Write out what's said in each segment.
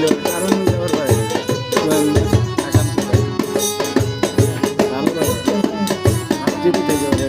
তাহলে আরও নিয়ে যাওয়ার পারে ভালো ভালো আর যেতে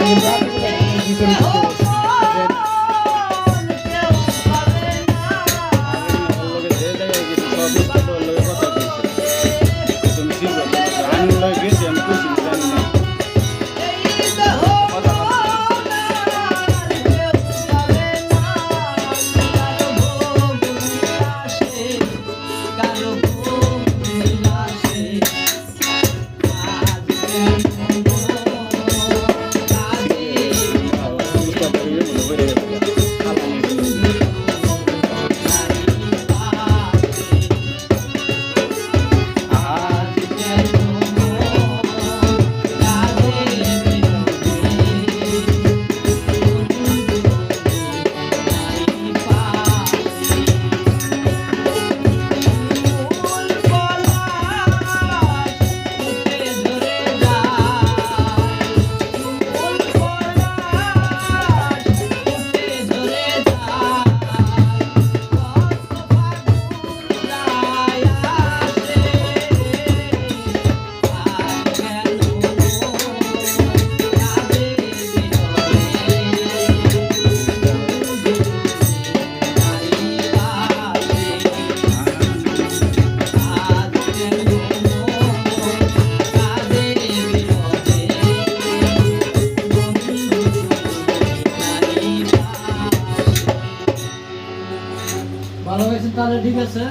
Congratulations. ঠিক আছে।